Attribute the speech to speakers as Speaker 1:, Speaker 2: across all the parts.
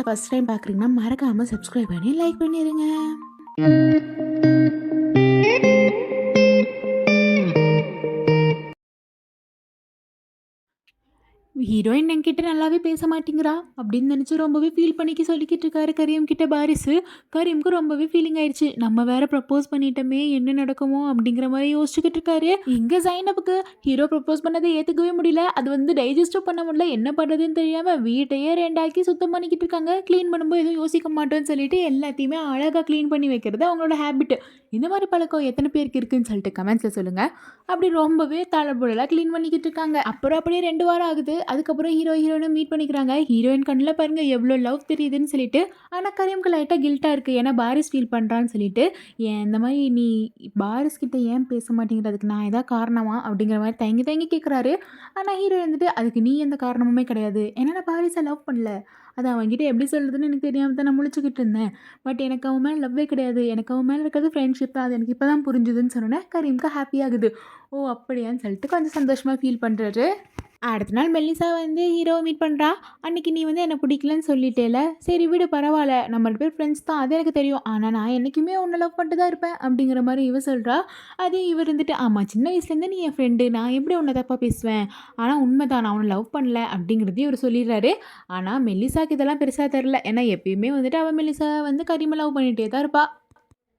Speaker 1: சேனலை first time பார்க்குறீங்கன்னா மறக்காமல் சப்ஸ்கிரைப் பண்ணி லைக் பண்ணிடுங்க ஹீரோயின் என்கிட்ட நல்லாவே பேச மாட்டேங்கிறா. அப்படின்னு நினச்சி ரொம்பவே ஃபீல் பண்ணிக்க சொல்லிக்கிட்டு இருக்காரு கரீம் கிட்ட பாரிசு. கரீம்க்கு ரொம்பவே ஃபீலிங் ஆயிடுச்சு. நம்ம வேற ப்ரப்போஸ் பண்ணிட்டோமே என்ன நடக்குமோ அப்படிங்கிற மாதிரி யோசிச்சுக்கிட்டு இருக்காரு. இங்கே சைனப்புக்கு ஹீரோ ப்ரப்போஸ் பண்ணதை ஏற்றுக்கவே முடியல. அது வந்து டைஜஸ்டும் பண்ண முடியல. என்ன பண்ணுறதுன்னு தெரியாமல் வீட்டையே ரெண்டாக்கி சுத்தம் பண்ணிக்கிட்டு இருக்காங்க. க்ளீன் பண்ணும்போது எதுவும் யோசிக்க மாட்டோம்னு சொல்லிட்டு எல்லாத்தையுமே அழகாக க்ளீன் பண்ணி வைக்கிறது அவங்களோட ஹேபிட் இந்த மாதிரி பழக்கம் எத்தனை பேருக்கு இருக்குன்னு சொல்லிட்டு கமெண்ட்ஸில் சொல்லுங்கள் அப்படி ரொம்பவே தளபுடலாக க்ளீன் பண்ணிக்கிட்டு இருக்காங்க. அப்புறம் அப்படியே ரெண்டு வாரம் ஆகுது. அதுக்கப்புறம் ஹீரோ ஹீரோயினை மீட் பண்ணிக்கிறாங்க. ஹீரோயின் கண்ணில் பாருங்கள் எவ்வளோ லவ் தெரியுதுன்னு சொல்லிட்டு ஆனால் கரீம்க்கு லைட்டாக கில்ட்டாக இருக்குது ஏன்னா பாரிஸ் ஃபீல் பண்ணுறான்னு சொல்லிட்டு ஏன் இந்த மாதிரி நீ பாரிஸ் கிட்ட ஏன் பேச மாட்டேங்கிறதுக்கு நான் ஏதாவது காரணமா அப்படிங்கிற மாதிரி தயங்கி தயங்கி கேட்குறாரு ஆனால் ஹீரோ வந்துட்டு அதுக்கு நீ எந்த காரணமுமே கிடையாது. ஏன்னா நான் பாரிஸை லவ் பண்ணல. அது அவன்கிட்ட எப்படி சொல்கிறதுன்னு எனக்கு தெரியாமல் தான் நான் முழிச்சுக்கிட்டு இருந்தேன். பட் எனக்கு அவன் மேலே லவ்வே கிடையாது. எனக்கு அவன் மேலே இருக்கிறது ஃப்ரெண்ட்ஷிப் தான். அது எனக்கு இப்போ தான் புரிஞ்சுதுன்னு சொன்னோன்னே கரீம்க்கு ஹாப்பியாகுது ஓ அப்படியான்னு சொல்லிட்டு கொஞ்சம் சந்தோஷமாக ஃபீல் பண்ணுறாரு அடுத்த நாள் மெல்லிசா வந்து ஹீரோவை மீட் பண்ணுறா அன்னைக்கு நீ வந்து என்னை பிடிக்கலன்னு சொல்லிட்டேல? சரி விடு பரவாயில்ல. நம்ம ரெண்டு பேர் ஃப்ரெண்ட்ஸ் தான். அது எனக்கு தெரியும். ஆனால் நான் என்றைக்குமே உன்னை லவ் பண்ணிட்டு தான் இருப்பேன். அப்படிங்கிற மாதிரி இவ சொல்கிறா அதே இவர் இருந்துட்டு ஆமாம் சின்ன வயசுலேருந்து நீ என் ஃப்ரெண்டு நான் எப்படி உன்னை தப்பாக பேசுவேன்? ஆனால் உண்மை தான் நான் உன்னை லவ் பண்ணல. அப்படிங்கிறதையும் இவர் சொல்லிடுறாரு. ஆனால் மெல்லிசாக்கு இதெல்லாம் பெருசாக தெரில ஏன்னா எப்பயுமே வந்துட்டு அவள் மெல்லிசா வந்து கரிம லவ் பண்ணிகிட்டே தான் இருப்பாள்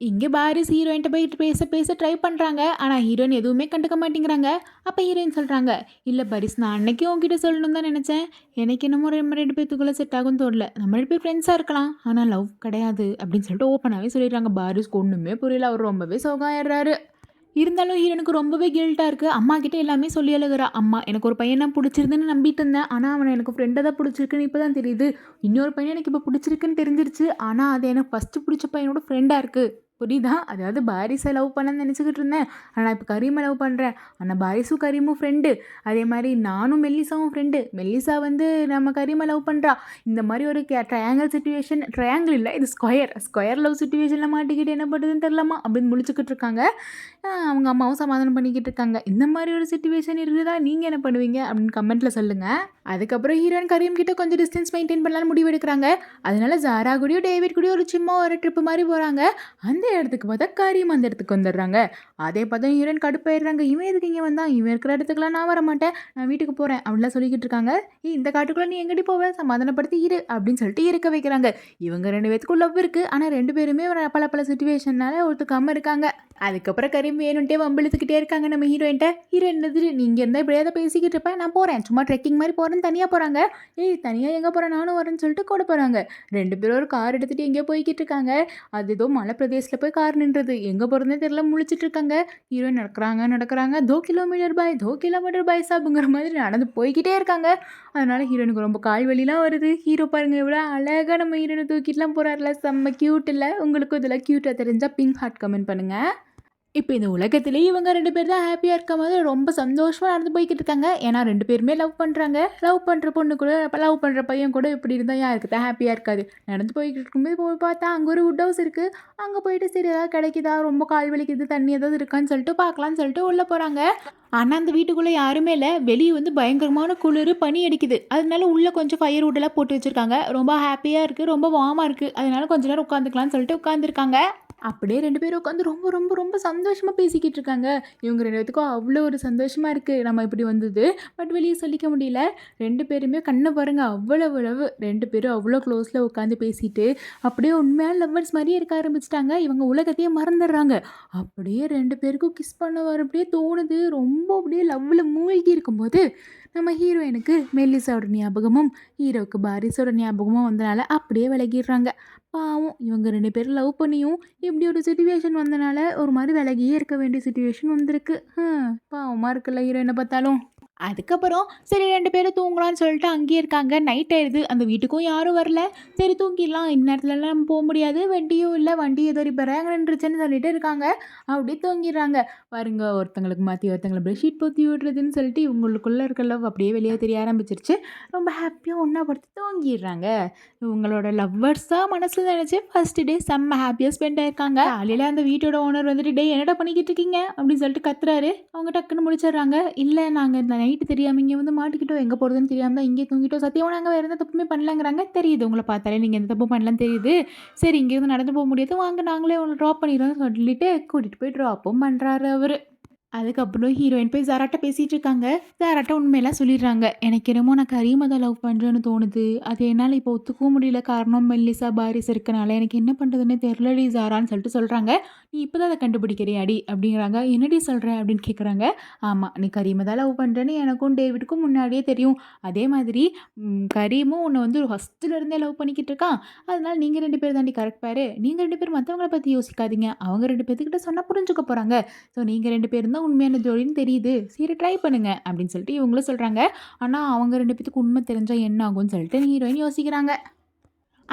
Speaker 1: இங்கே பாரிஸ் ஹீரோயின்ட்ட போயிட்டு பேச பேச ட்ரை பண்ணுறாங்க ஆனால் ஹீரோயின் எதுவுமே கண்டுக்க மாட்டேங்கிறாங்க. அப்போ ஹீரோயின் சொல்கிறாங்க இல்லை பாரிஸ் நான் அன்னைக்கு உங்ககிட்ட சொல்லணும் தான் நினச்சேன். எனக்கு என்னமோ நம்ம ரெண்டு பேர்த்துக்குள்ளே செட் ஆகும் தோணல. நம்ம ரெண்டு பேர் ஃப்ரெண்ட்ஸாக இருக்கலாம். ஆனால் லவ் கிடையாது. அப்படின்னு சொல்லிட்டு ஓப்பனாகவே சொல்லிடுறாங்க. பாரிஸ்க்கு ஒன்றுமே புரியல. அவர் ரொம்பவே சோகாயிடுறாரு. இருந்தாலும் ஹீரோனுக்கு ரொம்பவே கில்ட்டாக இருக்குது அம்மா கிட்டே எல்லாமே சொல்லி அழுகிறா. அம்மா எனக்கு ஒரு பையனை பிடிச்சிருதுன்னு நம்பிட்டு இருந்தேன். ஆனால் அவனை எனக்கு ஃப்ரெண்டை தான் பிடிச்சிருக்குன்னு இப்போ தான் தெரியுது. இன்னொரு பையன் எனக்கு இப்போ பிடிச்சிருக்குன்னு தெரிஞ்சிருச்சு. ஆனால் அது எனக்கு ஃபஸ்ட்டு பிடிச்ச பையனோட ஃப்ரெண்டாக இருக்குது புரியுதா? அதாவது பாரிஸை லவ் பண்ணன்னு நினச்சிக்கிட்டு இருந்தேன். ஆனால் இப்போ கரீமை லவ் பண்ணுறேன் ஆனால் பாரிஸும் கரீமும் ஃப்ரெண்டு அதே மாதிரி நானும் மெல்லிசாவும் ஃப்ரெண்டு மெல்லிசா வந்து நம்ம கரீமை லவ் பண்ணுறா இந்த மாதிரி ஒரு கே ட்ரையாங்கிள் சுச்சுவேஷன் ட்ரையாங்கிள் இல்லை இது ஸ்கொயர் ஸ்கொயர் லவ் சுச்சுவேஷனில் மாட்டிக்கிட்டு என்ன பண்ணுறதுன்னு தெரிலமா அப்படின்னு முடிச்சுக்கிட்டு இருக்காங்க. அவங்க அம்மாவும் சமாதானம் பண்ணிக்கிட்டு இருக்காங்க. இந்த மாதிரி ஒரு சுச்சுவேஷன் இருக்குதா? நீங்கள் என்ன பண்ணுவீங்க? அப்படின்னு கமெண்ட்டில் சொல்லுங்கள் அதுக்கப்புறம் ஹீரோயின் கரீம் கிட்ட கொஞ்சம் டிஸ்டன்ஸ் மெயின்டைன் பண்ணலான்னு முடிவு எடுக்கிறாங்க அதனால ஜாரா கூடயும் டேவிட் கூடயும் ஒரு சும்மா ஒரு ட்ரிப்பு மாதிரி போகிறாங்க அந்த இடத்துக்கு பார்த்தா கரீம் அந்த இடத்துக்கு வந்துடுறாங்க. அதே பார்த்தா ஹீரோயின் கடுப்பாயிடுறாங்க. இவன் எதுக்கு இங்கே வந்தான்? இவன் இருக்கிற இடத்துக்குலாம் நான் வர மாட்டேன். நான் வீட்டுக்கு போகிறேன் அப்படிலாம் சொல்லிக்கிட்டு இருக்காங்க. இந்த காட்டுக்குள்ளே நீ எங்கடி போவ? சமாதானப்படுத்தி இரு. அப்படின்னு சொல்லிட்டு இருக்க வைக்கிறாங்க. இவங்க ரெண்டு பேத்துக்கும் லவ் இருக்குது ஆனால் ரெண்டு பேருமே ஒரு பல பல சுச்சுவேஷனால ஒத்துக்காமல் இருக்காங்க. அதுக்கப்புறம் கரீம் வேணுன்ட்டே வம்பிழுத்துக்கிட்டே இருக்காங்க நம்ம ஹீரோயின்ட்ட ஹீரோயின் என்னது? நீங்கள் இருந்தால் இப்படியாவது பேசிக்கிட்டு இருப்பேன் நான் போகிறேன் சும்மா ட்ரெக்கிங் மாதிரி போகிறேன்னு தனியாக போகிறாங்க ஏய் தனியாக எங்கே போகிறேன் நானும் வரேன்னு சொல்லிட்டு கூட போகிறாங்க ரெண்டு பேரும் ஒரு கார் எடுத்துகிட்டு எங்கேயோ போய்கிட்டு இருக்காங்க. அது ஏதோ மலை பிரதேசத்தில் போய் கார் நின்றது. எங்கே போகிறதே தெரியல. முழிச்சிட்டு இருக்காங்க. ஹீரோயின் நடக்கிறாங்க நடக்கிறாங்க. தோ கிலோமீட்டர் பாய் தோ கிலோமீட்டர் பாய் சாப்புங்கிற மாதிரி நடந்து போய்கிட்டே இருக்காங்க. அதனால ஹீரோனுக்கு ரொம்ப கால் வலிலாம் வருது. ஹீரோ பாருங்க எவ்வளோ அழகாக நம்ம ஹீரோனை தூக்கிட்டுலாம் போகிறாருல செம்ம க்யூட் இல்லை உங்களுக்கும் இதில் க்யூட்டாக தெரிஞ்சால் பிங்க் ஹார்ட் கமெண்ட் பண்ணுங்கள் இப்போ இந்த உலகத்திலே இவங்க ரெண்டு பேர் தான் ஹாப்பியாக இருக்க மாதிரி ரொம்ப சந்தோஷமாக நடந்து போய்கிட்டு இருக்காங்க. ஏன்னா ரெண்டு பேருமே லவ் பண்ணுறாங்க லவ் பண்ணுற பொண்ணு கூட லவ் பண்ணுற பையன் கூட இப்படி இருந்தால் யாருக்கு தான் ஹாப்பியாக இருக்காது. நடந்து போய்கிட்டு இருக்கும்போது போய் பார்த்தா அங்கே ஒரு வுட் ஹவுஸ் இருக்குது அங்கே போயிட்டு சரி ஏதாவது கிடைக்குதா? ரொம்ப கால் வலிக்குது தண்ணி ஏதாவது இருக்கான்னு சொல்லிட்டு பார்க்கலான்னு சொல்லிட்டு உள்ளே போகிறாங்க ஆனால் அந்த வீட்டுக்குள்ளே யாருமே இல்லை. வெளியே வந்து பயங்கரமான குளிர் பனி அடிக்குது. அதனால உள்ளே கொஞ்சம் ஃபயர் வுட்டெல்லாம் போட்டு வச்சுருக்காங்க. ரொம்ப ஹாப்பியாக இருக்குது ரொம்ப வார்மாக இருக்குது அதனால கொஞ்ச நேரம் உட்காந்துக்கலாம்னு சொல்லிட்டு உட்காந்துருக்காங்க அப்படியே ரெண்டு பேரும் உட்காந்து ரொம்ப ரொம்ப ரொம்ப சந்தோஷமாக பேசிக்கிட்டு இருக்காங்க. இவங்க ரெண்டு பேத்துக்கும் அவ்வளோ ஒரு சந்தோஷமாக இருக்குது நம்ம இப்படி வந்தது. பட் வெளியே சொல்லிக்க முடியல. ரெண்டு பேருமே கண்ணை பாருங்கள் அவ்வளவு அளவு ரெண்டு பேரும் அவ்வளோ க்ளோஸில் உட்காந்து பேசிட்டு அப்படியே உண்மையான லவ்வர்ஸ் மாதிரியே இருக்க ஆரம்பிச்சிட்டாங்க. இவங்க உலகத்தையே மறந்துடுறாங்க. அப்படியே ரெண்டு பேருக்கும் கிஸ் பண்ண வர அப்படியே தோணுது. ரொம்ப அப்படியே லவ்வில் மூழ்கி இருக்கும்போது நம்ம ஹீரோயினுக்கு மெல்லிஸோட ஞாபகமும் ஹீரோவுக்கு பாரிஸோட ஞாபகமும் வந்தனால அப்படியே விலகிடுறாங்க. பாவம் இவங்க ரெண்டு பேரும் லவ் பண்ணியும் இப்படி ஒரு சுச்சுவேஷன் வந்தனால ஒரு மாதிரி விலகியே இருக்க வேண்டிய சுச்சுவேஷன் வந்திருக்கு. பாவமாக இருக்குல்ல ஹீரோயினை பார்த்தாலும். அதுக்கப்புறம் சரி ரெண்டு பேரும் தூங்கலாம்னு சொல்லிட்டு அங்கேயே இருக்காங்க. நைட் ஆயிடுது. அந்த வீட்டுக்கும் யாரும் வரல. சரி தூங்கிடலாம். இந்நேரத்துலலாம் நம்ம போக முடியாது. வண்டியும் இல்லை. வண்டி ஏதோ ரிப்பேர் நின்றுச்சுன்னு சொல்லிட்டு இருக்காங்க. அப்படியே தூங்கிடுறாங்க. பாருங்க ஒருத்தங்களுக்கு மாற்றி ஒருத்தங்களை பெட்ஷீட் பொத்தி விடுறதுன்னு சொல்லிட்டு இவங்களுக்குள்ளே இருக்க லவ் அப்படியே வெளியே தெரிய ஆரம்பிச்சிருச்சு. ரொம்ப ஹாப்பியாக ஒன்றா படுத்து தூங்கிடுறாங்க. இவங்களோட லவ்வர்ஸாக மனசில் நினச்சி ஃபஸ்ட்டு டே செம்ம ஹாப்பியாக ஸ்பெண்ட் ஆயிருக்காங்க. காலையில் அந்த வீட்டோட ஓனர் வந்துட்டு டே என்னடா பண்ணிக்கிட்டு இருக்கீங்க? அப்படின்னு சொல்லிட்டு கத்துறாரு. அவங்க டக்குன்னு முடிச்சிடுறாங்க. இல்லை நாங்கள் இந்த நைட்டு தெரியாமல் இங்கே வந்து மாட்டிக்கிட்டோம். எங்கே போகிறதுன்னு தெரியாமல் தான் இங்கே தூங்கிட்டோம். சத்தியமாக நாங்கள் வேறு எந்த தப்புமே பண்ணலங்கிறாங்க. தெரியுது உங்களை பார்த்தாலே நீங்கள் எந்த தப்பு பண்ணலாம் தெரியுது. சரி இங்கேருந்து நடந்து போக முடியாது. வாங்க நாங்களே உங்களை ட்ராப் பண்ணிடுறோம்னு சொல்லிட்டு கூட்டிகிட்டு போய் ட்ராப்பும் பண்ணுறாரு அவர். அதுக்கப்புறம் ஹீரோயின் போய் ஜாராட்ட பேசிகிட்டு இருக்காங்க. ஜாராட்ட உண்மையெல்லாம் சொல்லிடுறாங்க. எனக்கு என்னமோ நான் கரீமை தான் லவ் பண்ணுறேன்னு தோணுது. அது என்னால் இப்போ ஒத்துக்கவும் முடியல. காரணம் மெல்லிசா பாரிஸ் இருக்கனால எனக்கு என்ன பண்ணுறதுன்னு தெரிலடி ஜாரான்னு சொல்லிட்டு சொல்கிறாங்க நீ இப்போ தான் அதை கண்டுபிடிக்கிறியாடி? அப்படிங்கிறாங்க. என்னடி சொல்கிற அப்படின்னு கேட்குறாங்க ஆமாம் நீ கரீமை தான் லவ் பண்ணுறேன்னு எனக்கும் டேவிடுக்கும் முன்னாடியே தெரியும். அதே மாதிரி கரீமும் உன்னை வந்து ஃபஸ்ட்டுலேருந்தே லவ் பண்ணிக்கிட்டு இருக்கான். அதனால நீங்கள் ரெண்டு பேர் தாண்டி கரெக்ட் பாரு. நீங்கள் ரெண்டு பேரும் மற்றவங்கள பற்றி யோசிக்காதீங்க. அவங்க ரெண்டு பேர்த்துக்கிட்ட சொன்னால் புரிஞ்சுக்க போகிறாங்க ஸோ நீங்கள் ரெண்டு பேரும் தான் உண்மையான ஜோடின்னு தெரியுது. சரி ட்ரை பண்ணுங்க அப்படின்னு சொல்லிட்டு இவங்களும் சொல்கிறாங்க ஆனால் அவங்க ரெண்டு பேத்துக்கு உண்மை தெரிஞ்சால் என்ன ஆகும்னு சொல்லிட்டு ஹீரோயின் யோசிக்கிறாங்க.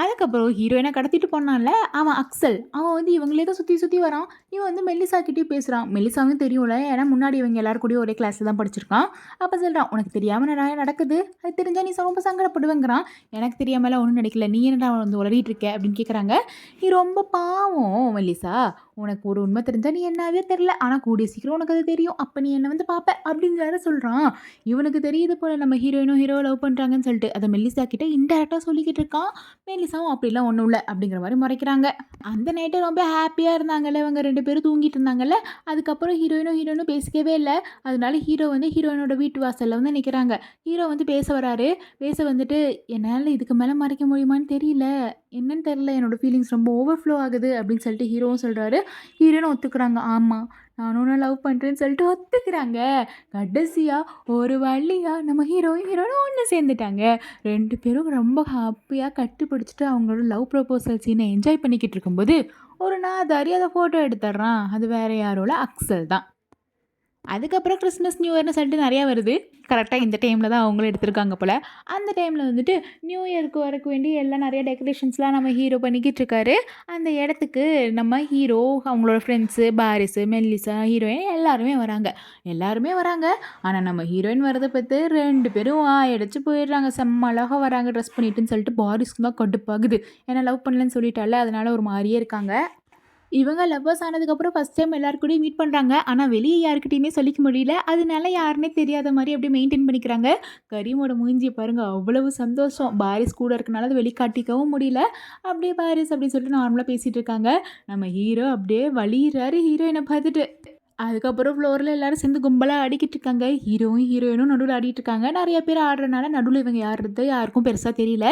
Speaker 1: அதுக்கப்புறம் ஹீரோயினை கடத்திட்டு போனான்ல அவன் அக்சல். அவன் வந்து இவங்களே தான் சுற்றி சுற்றி வரான். இவன் வந்து மெல்லிசா கிட்டேயும் பேசுகிறான் மெல்லிசாவும் தெரியும்ல ஏன்னா முன்னாடி இவங்க எல்லாரும் கூடயும் ஒரே கிளாஸில் தான் படிச்சிருக்கான். அப்போ சொல்கிறான் உனக்கு தெரியாமல் நிறைய நடக்குது? அது தெரிஞ்சால் நீ ரொம்ப சங்கடப்படுவேங்கிறான். எனக்கு தெரியாமலாம் ஒன்றும் நடக்கல. நீ என்னடா வந்து உளறிட்டு இருக்க? அப்படின்னு கேட்குறாங்க நீ ரொம்ப பாவம் மெல்லிசா. உனக்கு ஒரு உண்மை தெரிஞ்சால் நீ என்னவே தெரில ஆனால் கூடிய சீக்கிரம் உனக்கு அது தெரியும். அப்போ நீ என்னை வந்து பார்ப்ப அப்படின்னு வேற சொல்கிறான் இவனுக்கு தெரியுது போல் நம்ம ஹீரோயினும் ஹீரோ லவ் பண்ணுறாங்கன்னு சொல்லிட்டு. அதை மெல்லிசா கிட்டே இன்டெரக்டாக சொல்லிக்கிட்டு இருக்கான். மெல்லிசாவும் அப்படிலாம் ஒன்றும் இல்லை. அப்படிங்கிற மாதிரி முறைக்கிறாங்க. அந்த நைட்டு ரொம்ப ஹாப்பியாக இருந்தாங்கல்ல இவங்க ரெண்டு ரெண்டு பேரும் தூங்கிட்டு இருந்தாங்கல்ல அதுக்கப்புறம் ஹீரோயினும் ஹீரோயினும் பேசிக்கவே இல்லை. அதனால ஹீரோ வந்து ஹீரோயினோட வீட்டு வாசலில் வந்து நிற்கிறாங்க ஹீரோ வந்து பேச வராரு. பேச வந்துட்டு என்னால் இதுக்கு மேலே மறைக்க முடியுமான்னு தெரியல. என்னன்னு தெரில என்னோடய ஃபீலிங்ஸ் ரொம்ப ஓவர்ஃப்ளோ ஆகுது. அப்படின்னு சொல்லிட்டு ஹீரோவும் சொல்கிறாரு ஹீரோனும் ஒத்துக்கிறாங்க. ஆமாம் நானும் நான் லவ் பண்ணுறேன்னு சொல்லிட்டு ஒத்துக்கிறாங்க. கடைசியாக ஒரு வழியாக நம்ம ஹீரோ ஹீரோனும் ஒன்று சேர்ந்துட்டாங்க. ரெண்டு பேரும் ரொம்ப ஹாப்பியாக கட்டுப்பிடிச்சிட்டு அவங்களோட லவ் ப்ரப்போசல் சீனை என்ஜாய் பண்ணிக்கிட்டு இருக்கும்போது ஒரு நான் அது அதை ஃபோட்டோ எடுத்துட்றான். அது வேற யாரோட அக்சல் தான். அதுக்கப்புறம் கிறிஸ்மஸ் நியூ இயர்னு சொல்லிட்டு நிறையா வருது. கரெக்டாக இந்த டைமில் தான் அவங்களும் எடுத்திருக்காங்க போல். அந்த டைமில் வந்துட்டு நியூ இயருக்கு வரக்கு வேண்டி எல்லாம் நிறைய டெக்கரேஷன்ஸ்லாம் நம்ம ஹீரோ பண்ணிக்கிட்டு இருக்காரு. அந்த இடத்துக்கு நம்ம ஹீரோ அவங்களோட ஃப்ரெண்ட்ஸு பாரிஸு மெல்லிசா ஹீரோயின் எல்லாருமே வராங்க. எல்லாருமே வராங்க. ஆனால் நம்ம ஹீரோயின் வரதை பார்த்து ரெண்டு பேரும் அடிச்சு போயிடுறாங்க. செம்ம அழகாக வராங்க ட்ரெஸ் பண்ணிட்டுன்னு சொல்லிட்டு பாரிஸ்க்கு தான் கடுப்பாகுது. ஏன்னா லவ் பண்ணலன்னு சொல்லிட்டால அதனால ஒரு மாதிரியே இருக்காங்க. இவங்க லவ்வர்ஸ் ஆனதுக்கப்புறம் ஃபஸ்ட் டைம் எல்லாருக்கூடையும் மீட் பண்ணுறாங்க ஆனால் வெளியே யாருக்கிட்டையுமே சொல்லிக்க முடியல. அதனால யாருன்னே தெரியாத மாதிரி அப்படியே மெயின்டைன் பண்ணிக்கிறாங்க. கரீமோட மூஞ்சியை பாருங்கள் அவ்வளவு சந்தோஷம். பாரிஸ் கூட இருக்கனால அதை வெளிக்காட்டிக்கவும் முடியல. அப்படியே பாரிஸ் அப்படின்னு சொல்லிட்டு நார்மலாக பேசிகிட்டு இருக்காங்க. நம்ம ஹீரோ அப்படியே வழியிறாரு ஹீரோயினை பார்த்துட்டு. அதுக்கப்புறம் ஃப்ளோரில் எல்லாரும் சேர்ந்து கும்பலாக அடிக்கிட்டு இருக்காங்க. ஹீரோவும் ஹீரோயினும் நடுவில் ஆடிட்டு இருக்காங்க. நிறைய பேர் ஆடுறதுனால நடுவில் இவங்க யாருறது யாருக்கும் பெருசாக தெரியல.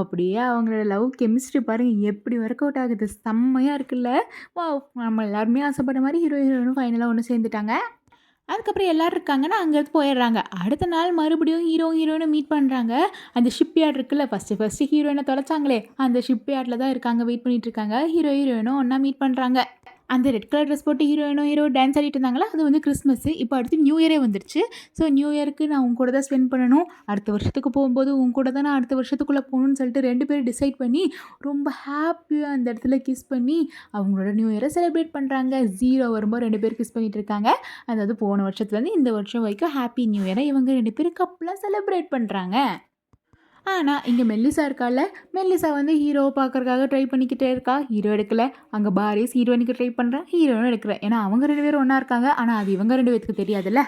Speaker 1: அப்படியே அவங்களோட லவ் கெமிஸ்ட்ரி பாருங்கள் எப்படி ஒர்க் அவுட் ஆகுது. செம்மையாக இருக்குல்ல. வா நம்ம எல்லாருமே ஆசைப்பட்ட மாதிரி ஹீரோ ஹீரோயினும் ஃபைனலாக ஒன்று சேர்ந்துட்டாங்க. அதுக்கப்புறம் எல்லாரும் இருக்காங்கன்னா அங்கேருந்து போயிடுறாங்க. அடுத்த நாள் மறுபடியும் ஹீரோ ஹீரோயினை மீட் பண்ணுறாங்க அந்த ஷிப் யார்ட் இருக்குல்ல ஃபஸ்ட்டு ஃபஸ்ட்டு ஹீரோயினை தொலைச்சாங்களே. அந்த ஷிப் யார்டில் தான் இருக்காங்க வெயிட் பண்ணிகிட்டு இருக்காங்க. ஹீரோ ஹீரோயினும் ஒன்றா மீட் பண்ணுறாங்க அந்த ரெட் கலர் ட்ரெஸ் போட்டு ஹீரோயினோ ஹீரோ டான்ஸ் ஆடிட்டு இருந்தாங்களா? அது வந்து கிறிஸ்மஸ்ஸு இப்போ அடுத்து நியூ இயரே வந்துருச்சு. ஸோ நியூ இயருக்கு நான் உங்க கூட தான் ஸ்பெண்ட் பண்ணணும். அடுத்த வருஷத்துக்கு போகும்போது உங்க கூட தான் நான் அடுத்த வருஷத்துக்குள்ளே போகணும்னு சொல்லிட்டு ரெண்டு பேரும் டிசைட் பண்ணி ரொம்ப ஹாப்பியாக அந்த இடத்துல கிஸ் பண்ணி அவங்களோட நியூ இயரை செலிப்ரேட் பண்ணுறாங்க ஜீரோ வரும்போது ரெண்டு பேரும் கிஸ் பண்ணிட்டு இருக்காங்க. அதாவது போன வருஷத்துலேருந்து இந்த வருஷம் வரைக்கும் ஹாப்பி நியூ இயரை இவங்க ரெண்டு பேரும் கப்பலாக செலிப்ரேட் பண்ணுறாங்க ஆனால் இங்கே மெல்லிசா இருக்கால. மெல்லிசா வந்து ஹீரோவை பார்க்கறக்காக ட்ரை பண்ணிக்கிட்டே இருக்கா. ஹீரோ எடுக்கல. அங்கே பாரிஸ் ஹீரோயினுக்கு ட்ரை பண்ணுறேன் ஹீரோயினும் எடுக்கிறேன் ஏன்னா அவங்க ரெண்டு பேரும் ஒன்றா இருக்காங்க. ஆனால் அது இவங்க ரெண்டு பேருக்கு தெரியாதுல்ல.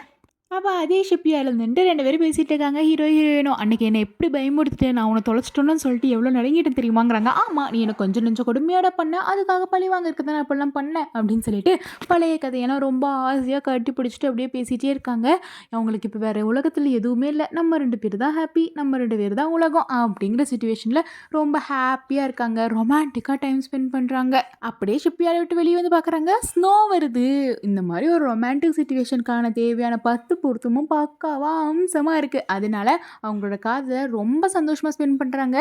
Speaker 1: அப்போ அதே ஷிப்பியாக இருந்துட்டு ரெண்டு பேரும் பேசிகிட்டு இருக்காங்க. ஹீரோ ஹீரோயினும் அன்றைக்கி என்னை எப்படி பயமுடுத்திட்டு நான் உன்னை தொலைச்சிட்டோன்னு சொல்லிட்டு எவ்வளோ நடுங்கிட்டு தெரியுமாங்கிறாங்க. ஆமாம் நீ எனக்கு கொஞ்சம் கொஞ்சம் கொடுமையோட பண்ண அதுக்காக பழி வாங்கிறதுக்கு தான் நான் அப்படிலாம் பண்ணேன் அப்படின்னு சொல்லிட்டு பழைய கதையெல்லாம் ரொம்ப ஆசையாக கட்டி பிடிச்சிட்டு அப்படியே பேசிகிட்டே இருக்காங்க. அவங்களுக்கு இப்போ வேறு உலகத்தில் எதுவுமே இல்லை. நம்ம ரெண்டு பேர் தான் ஹாப்பி நம்ம ரெண்டு பேர் தான் உலகம் அப்படிங்கிற சுச்சுவேஷனில் ரொம்ப ஹாப்பியாக இருக்காங்க. ரொமான்டிக்காக டைம் ஸ்பெண்ட் பண்ணுறாங்க அப்படியே ஷிப்பியாரை விட்டு வெளியே வந்து பார்க்குறாங்க ஸ்னோ வருது. இந்த மாதிரி ஒரு ரொமான்டிக் சுச்சுவேஷனுக்கான தேவையான பத்து பொருத்தமும் பக்காவாக அம்சமாக இருக்குது அதனால அவங்களோட காதை ரொம்ப சந்தோஷமாக ஸ்பெண்ட் பண்ணுறாங்க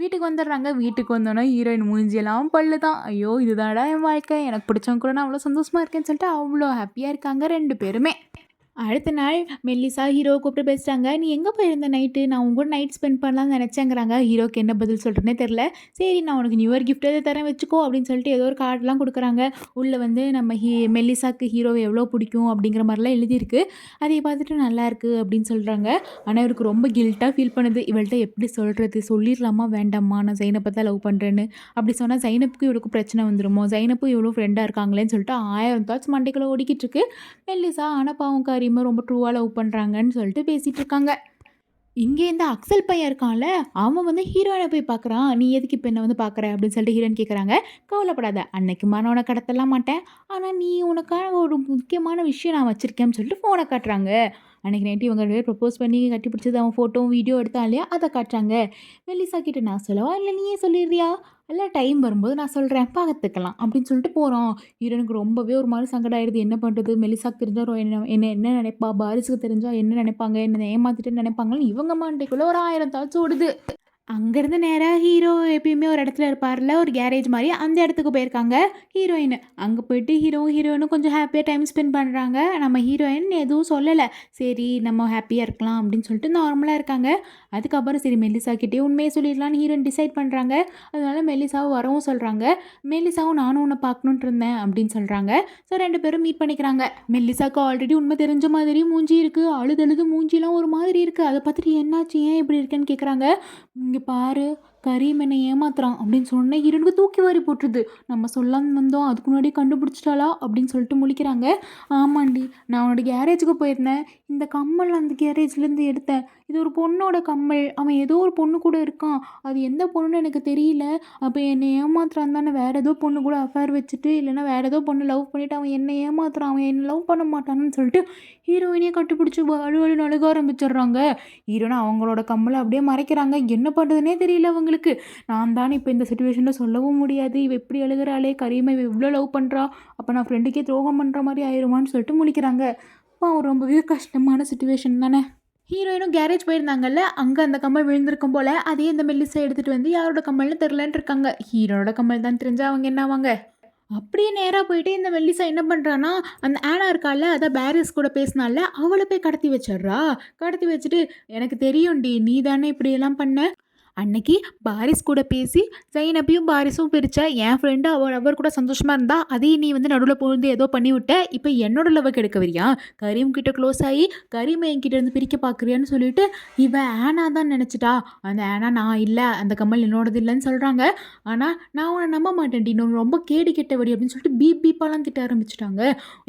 Speaker 1: வீட்டுக்கு வந்துடுறாங்க. வீட்டுக்கு வந்தோன்னா ஹீரோயின் மூஞ்சியெல்லாம் பல்லு தான் ஐயோ இதுதான்டா என் வாழ்க்கை. எனக்கு பிடிச்சவங்க கூட நான் அவ்வளோ சந்தோஷமாக இருக்கேன்னு சொல்லிட்டு அவ்வளோ ஹாப்பியாக இருக்காங்க ரெண்டு பேருமே. அடுத்த நாள் மெல்லிசா ஹீரோ கூப்பிட்டு பேசுகிறாங்க நீ எங்கே போயிருந்த நைட்டு நான் உங்க கூட நைட் ஸ்பெண்ட் பண்ணலாம்னு நினச்சேங்கிறாங்க. ஹீரோக்கு என்ன பதில் சொல்கிறேனே தெரில சரி நான் உனக்கு நியூ இயர் கிஃப்ட் தரேன் வச்சுக்கோ அப்படின்னு சொல்லிட்டு ஏதோ ஒரு கார்டெலாம் கொடுக்குறாங்க. உள்ளே வந்து நம்ம ஹீ மெல்லிசாக்கு ஹீரோவை எவ்வளோ பிடிக்கும் அப்படிங்கிற மாதிரிலாம் எழுதியிருக்கு. அதை பார்த்துட்டு நல்லாயிருக்கு அப்படின்னு சொல்கிறாங்க ஆனால் இவருக்கு ரொம்ப கில்ட்டாக ஃபீல் பண்ணுது. இவள்கிட்ட எப்படி சொல்கிறது சொல்லிடலாமா? வேண்டாமா? நான் சைனப்பை தான் லவ் பண்ணுறேன்னு அப்படி சொன்னால் சைனப்புக்கு இவளுக்கு பிரச்சனை வந்துடுமோ ஜைனப்பும் இவ்வளோ ஃப்ரெண்டாக இருக்காங்களேன்னு சொல்லிட்டு ஆயிரம் தாட்ஸ் மண்டைக்குள்ளே ஓடிக்கிட்டு இருக்கு. மெல்லிசா ஆனால் பாவம் காரி கரீமை ரொம்ப ட்ரூவாக லவ் பண்ணுறாங்கன்னு சொல்லிட்டு பேசிகிட்டு இருக்காங்க. இங்கே இந்த அக்சல் பையன் இருக்கான்ல அவன் வந்து ஹீரோயினை போய் பார்க்குறான் நீ எதுக்கு இப்போ என்ன வந்து பார்க்குற அப்படின்னு சொல்லிட்டு ஹீரோயின் கேட்குறாங்க கவலைப்படாத அன்னைக்கு மனோனை கடத்தலாம் மாட்டேன். ஆனால் நீ உனக்கான ஒரு முக்கியமான விஷயம் நான் வச்சுருக்கேன்னு சொல்லிட்டு ஃபோனை காட்டுறாங்க. அன்றைக்கி நைட்டு இவங்க ரெண்டு பேர் ப்ரப்போஸ் பண்ணி கட்டி பிடிச்சது அவன் ஃபோட்டோவும் வீடியோ எடுத்தான் இல்லையா அதை காட்டுறாங்க. மெல்லிசா கிட்ட நான் சொல்லவா? இல்லை நீயே சொல்லிடுறியா? இல்லை டைம் வரும்போது நான் சொல்கிறேன் பார்த்துக்கலாம். அப்படின்னு சொல்லிட்டு போகிறோம் ஹீரோனுக்கு ரொம்பவே ஒரு மாதிரி சங்கடம் ஆயிடுது என்ன பண்ணுறது மெலிசாக்கு தெரிஞ்சா என்ன என்ன என்ன நினைப்பா? பாரிஸுக்கு தெரிஞ்சால் என்ன நினைப்பாங்க? என்ன ஏமாத்திட்டு நினைப்பாங்கன்னு இவங்க மாண்டைக்குள்ளே ஒரு ஆயிரம் தாச்சு ஓடுது அங்கேருந்து நேராக ஹீரோ எப்பயுமே ஒரு இடத்துல இருப்பார்ல ஒரு கேரேஜ் மாதிரி அந்த இடத்துக்கு போயிருக்காங்க ஹீரோயின். அங்கே போயிட்டு ஹீரோ ஹீரோயினும் கொஞ்சம் ஹாப்பியாக டைம் ஸ்பெண்ட் பண்ணுறாங்க நம்ம ஹீரோயின் எதுவும் சொல்லலை. சரி நம்ம ஹாப்பியாக இருக்கலாம் அப்படின்னு சொல்லிட்டு நார்மலாக இருக்காங்க. அதுக்கப்புறம் சரி மெல்லிசாக்கிட்டே உண்மையை சொல்லிடலான்னு ஹீரோயின் டிசைட் பண்ணுறாங்க அதனால மெல்லிசாவும் வரவும் சொல்கிறாங்க மெல்லிசாவும் நானும் உன்னை பார்க்கணுன்ட்டு இருந்தேன் அப்படின்னு சொல்கிறாங்க ஸோ ரெண்டு பேரும் மீட் பண்ணிக்கிறாங்க. மெல்லிசாக்கு ஆல்ரெடி உண்மை தெரிஞ்ச மாதிரி மூஞ்சி இருக்குது அழுதழுது மூஞ்சிலாம் ஒரு மாதிரி இருக்குது அதை பார்த்துட்டு என்னாச்சு? ஏன் இப்படி இருக்குன்னு கேட்குறாங்க இங்கே பாரு கரீம் என்னை ஏமாத்துறான் அப்படின்னு சொன்ன ஹீரோனுக்கு தூக்கி வாரி போட்டுருது. நம்ம சொல்லாமல் வந்தோம் அதுக்கு முன்னாடி கண்டுபிடிச்சிட்டாளா அப்படின்னு சொல்லிட்டு முழிக்கிறாங்க. ஆமாண்டி நான் அவனோட கேரேஜுக்கு போயிருந்தேன். இந்த கம்மல் அந்த கேரேஜ்லேருந்து எடுத்தேன் இது ஒரு பொண்ணோட கம்மல். அவன் ஏதோ ஒரு பொண்ணு கூட இருக்கான். அது எந்த பொண்ணுன்னு எனக்கு தெரியல. அப்போ என்னை ஏமாத்துறான் தானே. வேறு ஏதோ பொண்ணு கூட அஃபேர் வச்சுட்டு இல்லைனா வேறு ஏதோ பொண்ணு லவ் பண்ணிவிட்டு அவன் என்னை ஏமாத்துறான். அவன் என்னை லவ் பண்ண மாட்டான்னு சொல்லிட்டு ஹீரோயினே கண்டுபிடிச்சி அழு அழுன்னு அழுக ஆரம்பிச்சிடுறாங்க. ஹீரோனை அவங்களோட கம்மலை அப்படியே மறைக்கிறாங்க. என்ன பண்ணுறதுனே தெரியல அவங்களுக்கு. நான் தானே இப்போ இந்த சுச்சுவேஷனில் சொல்லவும் முடியாது. இவ எப்படி அழுகிறாளே கரீமை இவ இவ்வளோ லவ் பண்ணுறா அப்போ நான் ஃப்ரெண்டுக்கே துரோகம் பண்ணுற மாதிரி ஆயிருமான்னு சொல்லிட்டு முடிக்கிறாங்க அப்போ அவன் ரொம்பவே கஷ்டமான சுச்சுவேஷன் தானே. ஹீரோயினும் கேரேஜ் போயிருந்தாங்கல்ல அங்கே அந்த கம்மல் விழுந்திருக்கும் போல் அதே இந்த மெல்லிசை எடுத்துகிட்டு வந்து யாரோட கம்மல்னு தெரிலன்ட்டு இருக்காங்க. ஹீரோட கம்மல் தான் தெரிஞ்சால் அவங்க என்ன ஆவாங்க? அப்படியே நேராக போயிட்டு இந்த மெல்லிசா என்ன பண்ணுறான்னா அந்த ஆனா இருக்கால அதான் பேரிஸ் கூட பேசினால அவளை போய் கடத்தி வச்சிட்றா. கடத்தி வச்சுட்டு எனக்கு தெரியும்டி நீ தானே இப்படியெல்லாம் பண்ண? அன்னைக்கு பாரிஸ் கூட பேசி ஜைனபியும் பாரிஸும் பிரிச்ச என் ஃப்ரெண்டு அவர் அவர் கூட சந்தோஷமாக இருந்தா அதையும் நீ வந்து நடுவில் போயிருந்து ஏதோ பண்ணி விட்ட இப்போ என்னோட லவ் கெடுக்க வரியா? கரீம் கிட்ட க்ளோஸ் ஆகி கரீம் என்கிட்ட இருந்து பிரிக்க பார்க்குறியான்னு சொல்லிட்டு இவன் ஆனா தான் நினச்சிட்டா. அந்த ஆனா நான் இல்லை அந்த கமல் என்னோடது இல்லைன்னு சொல்கிறாங்க ஆனால் நான் உன்னை நம்ப மாட்டேன்டி நீ ரொம்ப கேடு கெட்டவடி அப்படின்னு சொல்லிட்டு பீப் பீப்பாலாம் திட்ட ஆரம்பிச்சிட்டாங்க.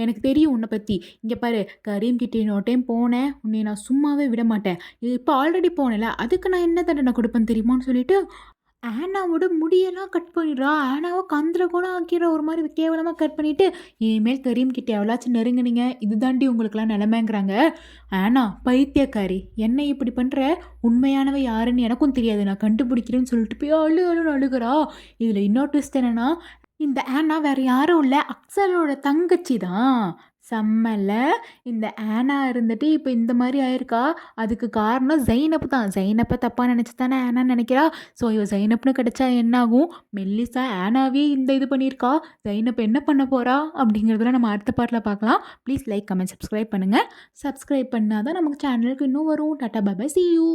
Speaker 1: எனக்கு தெரியும் உன்னை பற்றி இங்கே பாரு கரீம் கிட்ட இன்னொரு டைம் போனேன். உன்னை நான் சும்மாவே விட மாட்டேன். இப்போ ஆல்ரெடி போனேன்ல அதுக்கு நான் என்ன தண்டனை கொடுப்பேன் தெரியுமான்னு சொல்லிட்டு ஆனாவோட முடியெல்லாம் கட் பண்ணிடுறா. ஆனாவை கந்தில் கூட ஆக்கிற ஒரு மாதிரி கேவலமாக கட் பண்ணிவிட்டு இனிமேல் கரீம் கிட்ட எவ்வளாச்சும் இது இதுதாண்டி உங்களுக்குலாம் நிலமைங்கிறாங்க. ஆனா பைத்தியக்காரி என்ன இப்படி பண்ணுற உண்மையானவை யாருன்னு எனக்கும் தெரியாது. நான் கண்டுபிடிக்கிறேன்னு சொல்லிட்டு போய் அழு அழுன்னு அழுகிறா. இதில் இன்னொரு ட்விஸ்ட் என்னன்னா இந்த ஆனா வேறு யாரும் இல்லை. அக்சலோட தங்கச்சி தான். செம்மல்ல இந்த ஆனா இருந்துட்டு இப்போ இந்த மாதிரி ஆயிருக்கா? அதுக்கு காரணம் ஜைனப் தான். ஜைனப்பை தப்பாக நினச்சி தானே ஆனா நினைக்கிறா? ஸோ இவ ஜைனப்னு கிடைச்சா என்ன ஆகும் மெல்லிசா ஆனாவே இந்த இது பண்ணியிருக்கா? ஜைனப் என்ன பண்ண போறா? அப்படிங்கிறதுல நம்ம அடுத்த பாட்டில் பார்க்கலாம். ப்ளீஸ் லைக் கமெண்ட் சப்ஸ்கிரைப் பண்ணுங்கள் சப்ஸ்கிரைப் பண்ணால் தான் நமக்கு சேனலுக்கு இன்னும் வரும். Tata Baba C you